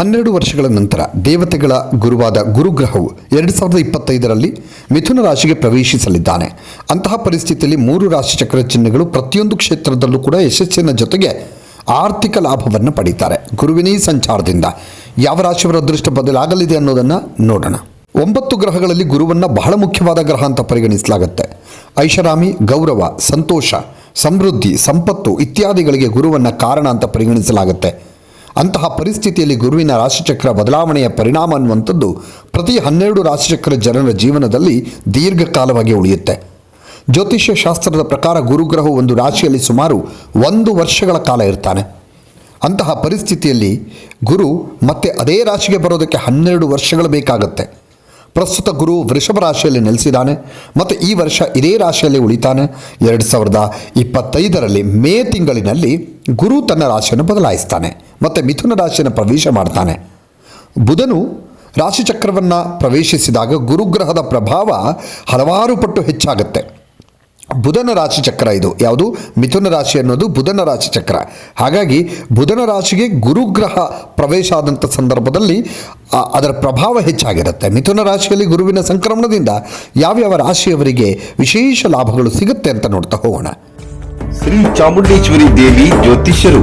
ಹನ್ನೆರಡು ವರ್ಷಗಳ ನಂತರ ದೇವತೆಗಳ ಗುರುವಾದ ಗುರುಗ್ರಹವು ಎರಡು ಸಾವಿರದ ಇಪ್ಪತ್ತೈದರಲ್ಲಿ ಮಿಥುನ ರಾಶಿಗೆ ಪ್ರವೇಶಿಸಲಿದ್ದಾನೆ. ಅಂತಹ ಪರಿಸ್ಥಿತಿಯಲ್ಲಿ ಮೂರು ರಾಶಿಚಕ್ರ ಚಿಹ್ನೆಗಳು ಪ್ರತಿಯೊಂದು ಕ್ಷೇತ್ರದಲ್ಲೂ ಕೂಡ ಯಶಸ್ಸಿನ ಜೊತೆಗೆ ಆರ್ಥಿಕ ಲಾಭವನ್ನು ಪಡೀತಾರೆ. ಗುರುವಿನೇ ಸಂಚಾರದಿಂದ ಯಾವ ರಾಶಿಯವರ ಅದೃಷ್ಟ ಬದಲಾಗಲಿದೆ ಅನ್ನೋದನ್ನು ನೋಡೋಣ. ಒಂಬತ್ತು ಗ್ರಹಗಳಲ್ಲಿ ಗುರುವನ್ನು ಬಹಳ ಮುಖ್ಯವಾದ ಗ್ರಹ ಅಂತ ಪರಿಗಣಿಸಲಾಗುತ್ತೆ. ಐಷಾರಾಮಿ, ಗೌರವ, ಸಂತೋಷ, ಸಮೃದ್ಧಿ, ಸಂಪತ್ತು ಇತ್ಯಾದಿಗಳಿಗೆ ಗುರುವನ್ನು ಕಾರಣ ಅಂತ ಪರಿಗಣಿಸಲಾಗುತ್ತೆ. ಅಂತಹ ಪರಿಸ್ಥಿತಿಯಲ್ಲಿ ಗುರುವಿನ ರಾಶಿಚಕ್ರ ಬದಲಾವಣೆಯ ಪರಿಣಾಮ ಅನ್ನುವಂಥದ್ದು ಪ್ರತಿ ಹನ್ನೆರಡು ರಾಶಿಚಕ್ರ ಜನರ ಜೀವನದಲ್ಲಿ ದೀರ್ಘಕಾಲವಾಗಿ ಉಳಿಯುತ್ತೆ. ಜ್ಯೋತಿಷ್ಯ ಶಾಸ್ತ್ರದ ಪ್ರಕಾರ ಗುರುಗ್ರಹವು ಒಂದು ರಾಶಿಯಲ್ಲಿ ಸುಮಾರು ಒಂದು ವರ್ಷಗಳ ಕಾಲ ಇರ್ತಾನೆ. ಅಂತಹ ಪರಿಸ್ಥಿತಿಯಲ್ಲಿ ಗುರು ಮತ್ತೆ ಅದೇ ರಾಶಿಗೆ ಬರೋದಕ್ಕೆ ಹನ್ನೆರಡು ವರ್ಷಗಳು ಬೇಕಾಗುತ್ತೆ. ಪ್ರಸ್ತುತ ಗುರು ವೃಷಭ ರಾಶಿಯಲ್ಲಿ ನೆಲೆಸಿದ್ದಾನೆ ಮತ್ತು ಈ ವರ್ಷ ಇದೇ ರಾಶಿಯಲ್ಲಿ ಉಳಿತಾನೆ. ಎರಡು ಸಾವಿರದ ಇಪ್ಪತ್ತೈದರಲ್ಲಿ ಮೇ ತಿಂಗಳಿನಲ್ಲಿ ಗುರು ತನ್ನ ರಾಶಿಯನ್ನು ಬದಲಾಯಿಸ್ತಾನೆ ಮತ್ತು ಮಿಥುನ ರಾಶಿಯನ್ನು ಪ್ರವೇಶ ಮಾಡ್ತಾನೆ. ಬುಧನು ರಾಶಿಚಕ್ರವನ್ನು ಪ್ರವೇಶಿಸಿದಾಗ ಗುರುಗ್ರಹದ ಪ್ರಭಾವ ಹಲವಾರು ಪಟ್ಟು ಹೆಚ್ಚಾಗುತ್ತೆ. ಬುಧನ ರಾಶಿ ಚಕ್ರ ಇದು. ಯಾವುದು? ಮಿಥುನ ರಾಶಿ ಅನ್ನೋದು ಬುಧನ ರಾಶಿ ಚಕ್ರ. ಹಾಗಾಗಿ ಬುಧನ ರಾಶಿಗೆ ಗುರುಗ್ರಹ ಪ್ರವೇಶ ಆದಂಥ ಸಂದರ್ಭದಲ್ಲಿ ಅದರ ಪ್ರಭಾವ ಹೆಚ್ಚಾಗಿರುತ್ತೆ. ಮಿಥುನ ರಾಶಿಯಲ್ಲಿ ಗುರುವಿನ ಸಂಕ್ರಮಣದಿಂದ ಯಾವ್ಯಾವ ರಾಶಿಯವರಿಗೆ ವಿಶೇಷ ಲಾಭಗಳು ಸಿಗುತ್ತೆ ಅಂತ ನೋಡ್ತಾ ಹೋಗೋಣ. ಶ್ರೀ ಚಾಮುಂಡೇಶ್ವರಿ ದೇವಿ ಜ್ಯೋತಿಷ್ಯರು.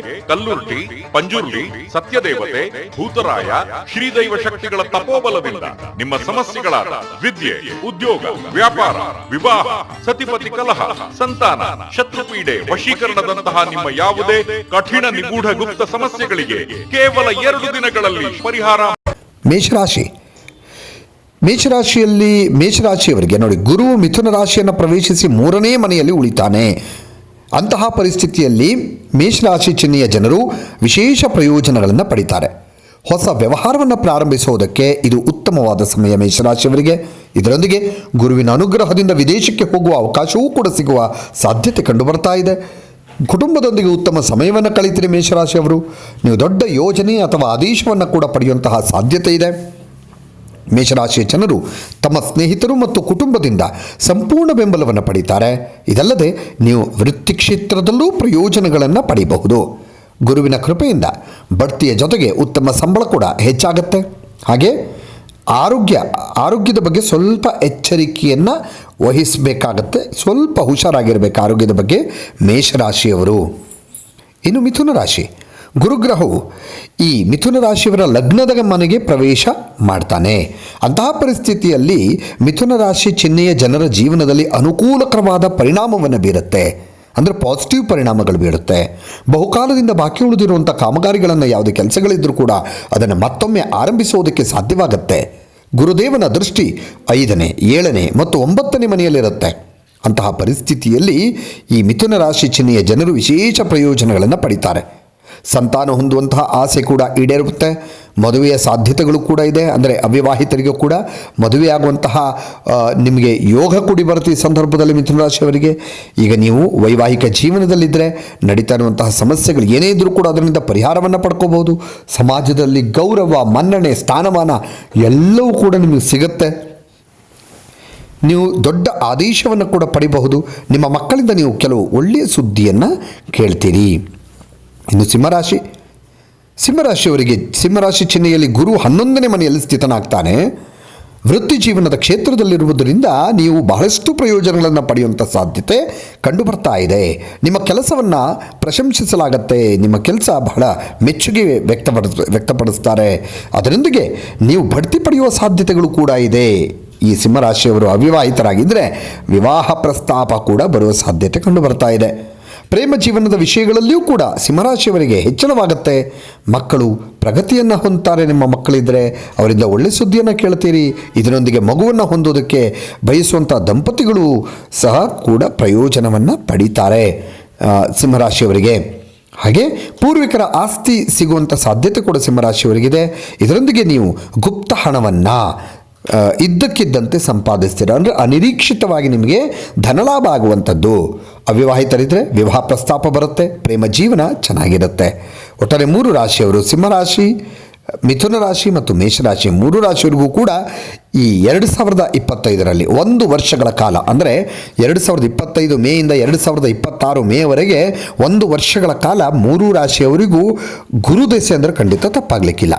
ಕಲ್ಲುರ್ಟಿ ಪಂಜುರ್ಲಿ ಸತ್ಯದೇವತೆ, ಭೂತರಾಯ, ಶ್ರೀದೈವ ಶಕ್ತಿಗಳ ತಪೋಬಲದಿಂದ ನಿಮ್ಮ ಸಮಸ್ಯೆಗಳಾದ ವಿದ್ಯೆ, ಉದ್ಯೋಗ, ವ್ಯಾಪಾರ, ವಿವಾಹ, ಸತಿಪತಿ ಕಲಹ, ಸಂತಾನ, ಶತ್ರುಪೀಡೆ ವಶೀಕರಣದಂತಹ ನಿಮ್ಮ ಯಾವುದೇ ಕಠಿಣ ನಿಗೂಢ ಗುಪ್ತ ಸಮಸ್ಯೆಗಳಿಗೆ ಕೇವಲ ಎರಡು ದಿನಗಳಲ್ಲಿ ಪರಿಹಾರ. ಮೇಷರಾಶಿ. ಮೇಷರಾಶಿಯಲ್ಲಿ ಮೇಷರಾಶಿಯವರಿಗೆ ನೋಡಿ, ಗುರು ಮಿಥುನ ರಾಶಿಯನ್ನು ಪ್ರವೇಶಿಸಿ ಮೂರನೇ ಮನೆಯಲ್ಲಿ ಉಳಿತಾನೆ. ಅಂತಹ ಪರಿಸ್ಥಿತಿಯಲ್ಲಿ ಮೇಷರಾಶಿ ಚಿಹ್ನೆಯ ಜನರು ವಿಶೇಷ ಪ್ರಯೋಜನಗಳನ್ನು ಪಡಿತಾರೆ. ಹೊಸ ವ್ಯವಹಾರವನ್ನು ಪ್ರಾರಂಭಿಸುವುದಕ್ಕೆ ಇದು ಉತ್ತಮವಾದ ಸಮಯ ಮೇಷರಾಶಿಯವರಿಗೆ. ಇದರೊಂದಿಗೆ ಗುರುವಿನ ಅನುಗ್ರಹದಿಂದ ವಿದೇಶಕ್ಕೆ ಹೋಗುವ ಅವಕಾಶವೂ ಕೂಡ ಸಿಗುವ ಸಾಧ್ಯತೆ ಕಂಡುಬರ್ತಾ ಇದೆ. ಕುಟುಂಬದೊಂದಿಗೆ ಉತ್ತಮ ಸಮಯವನ್ನು ಕಳೀತೀರಿ ಮೇಷರಾಶಿಯವರು. ನೀವು ದೊಡ್ಡ ಯೋಜನೆ ಅಥವಾ ಆದೇಶವನ್ನು ಕೂಡ ಪಡೆಯುವಂತಹ ಸಾಧ್ಯತೆ ಇದೆ. ಮೇಷರಾಶಿಯ ಜನರು ತಮ್ಮ ಸ್ನೇಹಿತರು ಮತ್ತು ಕುಟುಂಬದಿಂದ ಸಂಪೂರ್ಣ ಬೆಂಬಲವನ್ನು ಪಡೀತಾರೆ. ಇದಲ್ಲದೆ ನೀವು ವೃತ್ತಿ ಕ್ಷೇತ್ರದಲ್ಲೂ ಪ್ರಯೋಜನಗಳನ್ನು ಪಡೆಯಬಹುದು ಗುರುವಿನ ಕೃಪೆಯಿಂದ ಬಡ್ತಿಯ ಜೊತೆಗೆ ಉತ್ತಮ ಸಂಬಳ ಕೂಡ ಹೆಚ್ಚಾಗುತ್ತೆ. ಹಾಗೆ ಆರೋಗ್ಯ, ಆರೋಗ್ಯದ ಬಗ್ಗೆ ಸ್ವಲ್ಪ ಎಚ್ಚರಿಕೆಯನ್ನು ವಹಿಸಬೇಕಾಗತ್ತೆ. ಸ್ವಲ್ಪ ಹುಷಾರಾಗಿರಬೇಕು ಆರೋಗ್ಯದ ಬಗ್ಗೆ ಮೇಷರಾಶಿಯವರು. ಇನ್ನು ಮಿಥುನ ರಾಶಿ. ಗುರುಗ್ರಹವು ಈ ಮಿಥುನ ರಾಶಿಯವರ ಲಗ್ನದ ಮನೆಗೆ ಪ್ರವೇಶ ಮಾಡ್ತಾನೆ. ಅಂತಹ ಪರಿಸ್ಥಿತಿಯಲ್ಲಿ ಮಿಥುನ ರಾಶಿ ಚಿಹ್ನೆಯ ಜನರ ಜೀವನದಲ್ಲಿ ಅನುಕೂಲಕರವಾದ ಪರಿಣಾಮವನ್ನು ಬೀರುತ್ತೆ. ಅಂದರೆ ಪಾಸಿಟಿವ್ ಪರಿಣಾಮಗಳು ಬೀರುತ್ತೆ. ಬಹುಕಾಲದಿಂದ ಬಾಕಿ ಉಳಿದಿರುವಂಥ ಕಾಮಗಾರಿಗಳನ್ನು ಯಾವುದೇ ಕೆಲಸಗಳಿದ್ದರೂ ಕೂಡ ಅದನ್ನು ಮತ್ತೊಮ್ಮೆ ಆರಂಭಿಸುವುದಕ್ಕೆ ಸಾಧ್ಯವಾಗುತ್ತೆ. ಗುರುದೇವನ ದೃಷ್ಟಿ ಐದನೇ, ಏಳನೇ ಮತ್ತು ಒಂಬತ್ತನೇ ಮನೆಯಲ್ಲಿರುತ್ತೆ. ಅಂತಹ ಪರಿಸ್ಥಿತಿಯಲ್ಲಿ ಈ ಮಿಥುನ ರಾಶಿ ಚಿಹ್ನೆಯ ಜನರು ವಿಶೇಷ ಪ್ರಯೋಜನಗಳನ್ನು ಪಡಿತಾರೆ. ಸಂತಾನ ಹೊಂದುವಂತಹ ಆಸೆ ಕೂಡ ಈಡೇರುತ್ತೆ, ಮದುವೆಯ ಸಾಧ್ಯತೆಗಳು ಕೂಡ ಇದೆ, ಅಂದರೆ ಅವಿವಾಹಿತರಿಗೂ ಕೂಡ ಮದುವೆಯಾಗುವಂತಹ ನಿಮಗೆ ಯೋಗ ಕೂಡಿ ಬರುತ್ತೆ ಈ ಸಂದರ್ಭದಲ್ಲಿ ಮಿಥುನ ರಾಶಿಯವರಿಗೆ. ಈಗ ನೀವು ವೈವಾಹಿಕ ಜೀವನದಲ್ಲಿದ್ದರೆ ನಡೀತಾ ಇರುವಂತಹ ಸಮಸ್ಯೆಗಳು ಏನೇ ಇದ್ದರೂ ಕೂಡ ಅದರಿಂದ ಪರಿಹಾರವನ್ನು ಪಡ್ಕೋಬಹುದು. ಸಮಾಜದಲ್ಲಿ ಗೌರವ, ಮನ್ನಣೆ, ಸ್ಥಾನಮಾನ ಎಲ್ಲವೂ ಕೂಡ ನಿಮಗೆ ಸಿಗುತ್ತೆ. ನೀವು ದೊಡ್ಡ ಆದೇಶವನ್ನು ಕೂಡ ಪಡಿಬಹುದು. ನಿಮ್ಮ ಮಕ್ಕಳಿಂದ ನೀವು ಕೆಲವು ಒಳ್ಳೆಯ ಸುದ್ದಿಯನ್ನು ಕೇಳ್ತೀರಿ. ಇನ್ನು ಸಿಂಹರಾಶಿ. ಸಿಂಹರಾಶಿಯವರಿಗೆ ಸಿಂಹರಾಶಿ ಚಿಹ್ನೆಯಲ್ಲಿ ಗುರು ಹನ್ನೊಂದನೇ ಮನೆಯಲ್ಲಿ ಸ್ಥಿತನಾಗ್ತಾನೆ. ವೃತ್ತಿ ಜೀವನದ ಕ್ಷೇತ್ರದಲ್ಲಿರುವುದರಿಂದ ನೀವು ಬಹಳಷ್ಟು ಪ್ರಯೋಜನಗಳನ್ನು ಪಡೆಯುವಂಥ ಸಾಧ್ಯತೆ ಕಂಡುಬರ್ತಾ ಇದೆ. ನಿಮ್ಮ ಕೆಲಸವನ್ನು ಪ್ರಶಂಸಿಸಲಾಗತ್ತೆ. ನಿಮ್ಮ ಕೆಲಸ ಬಹಳ ಮೆಚ್ಚುಗೆ ವ್ಯಕ್ತಪಡಿಸ್ ವ್ಯಕ್ತಪಡಿಸ್ತಾರೆ. ಅದರೊಂದಿಗೆ ನೀವು ಬಡ್ತಿ ಪಡೆಯುವ ಸಾಧ್ಯತೆಗಳು ಕೂಡ ಇದೆ. ಈ ಸಿಂಹರಾಶಿಯವರು ಅವಿವಾಹಿತರಾಗಿದ್ದರೆ ವಿವಾಹ ಪ್ರಸ್ತಾಪ ಕೂಡ ಬರುವ ಸಾಧ್ಯತೆ ಕಂಡುಬರ್ತಾ ಇದೆ. ಪ್ರೇಮ ಜೀವನದ ವಿಷಯಗಳಲ್ಲಿಯೂ ಕೂಡ ಸಿಂಹರಾಶಿಯವರಿಗೆ ಹೆಚ್ಚಳವಾಗುತ್ತೆ. ಮಕ್ಕಳು ಪ್ರಗತಿಯನ್ನು ಹೊಂದ್ತಾರೆ. ನಿಮ್ಮ ಮಕ್ಕಳಿದ್ದರೆ ಅವರಿಂದ ಒಳ್ಳೆ ಸುದ್ದಿಯನ್ನು ಕೇಳ್ತೀರಿ. ಇದರೊಂದಿಗೆ ಮಗುವನ್ನು ಹೊಂದೋದಕ್ಕೆ ಬಯಸುವಂಥ ದಂಪತಿಗಳು ಸಹ ಕೂಡ ಪ್ರಯೋಜನವನ್ನು ಪಡೀತಾರೆ ಸಿಂಹರಾಶಿಯವರಿಗೆ. ಹಾಗೆ ಪೂರ್ವಿಕರ ಆಸ್ತಿ ಸಿಗುವಂಥ ಸಾಧ್ಯತೆ ಕೂಡ ಸಿಂಹರಾಶಿಯವರಿಗಿದೆ. ಇದರೊಂದಿಗೆ ನೀವು ಗುಪ್ತ ಹಣವನ್ನು ಇದ್ದಕ್ಕಿದ್ದಂತೆ ಸಂಪಾದಿಸ್ತೀರ? ಅಂದರೆ ಅನಿರೀಕ್ಷಿತವಾಗಿ ನಿಮಗೆ ಧನಲಾಭ ಆಗುವಂಥದ್ದು. ಅವಿವಾಹಿತರಿದ್ದರೆ ವಿವಾಹ ಪ್ರಸ್ತಾಪ ಬರುತ್ತೆ, ಪ್ರೇಮ ಜೀವನ ಚೆನ್ನಾಗಿರುತ್ತೆ. ಒಟ್ಟಾರೆ ಮೂರು ರಾಶಿಯವರು ಸಿಂಹರಾಶಿ ಮಿಥುನ ರಾಶಿ ಮತ್ತು ಮೇಷರಾಶಿ ಮೂರು ರಾಶಿಯವರಿಗೂ ಕೂಡ ಈ ಎರಡು ಸಾವಿರದ ಇಪ್ಪತ್ತೈದರಲ್ಲಿ ಒಂದು ವರ್ಷಗಳ ಕಾಲ, ಅಂದರೆ ಎರಡು ಸಾವಿರದ ಇಪ್ಪತ್ತೈದು ಮೇಯಿಂದ ಎರಡು ಸಾವಿರದ ಇಪ್ಪತ್ತಾರು ಮೇವರೆಗೆ ಒಂದು ವರ್ಷಗಳ ಕಾಲ ಮೂರು ರಾಶಿಯವರಿಗೂ ಗುರುದೆಸೆ ಅಂದರೆ ಖಂಡಿತ ತಪ್ಪಾಗಲಿಕ್ಕಿಲ್ಲ.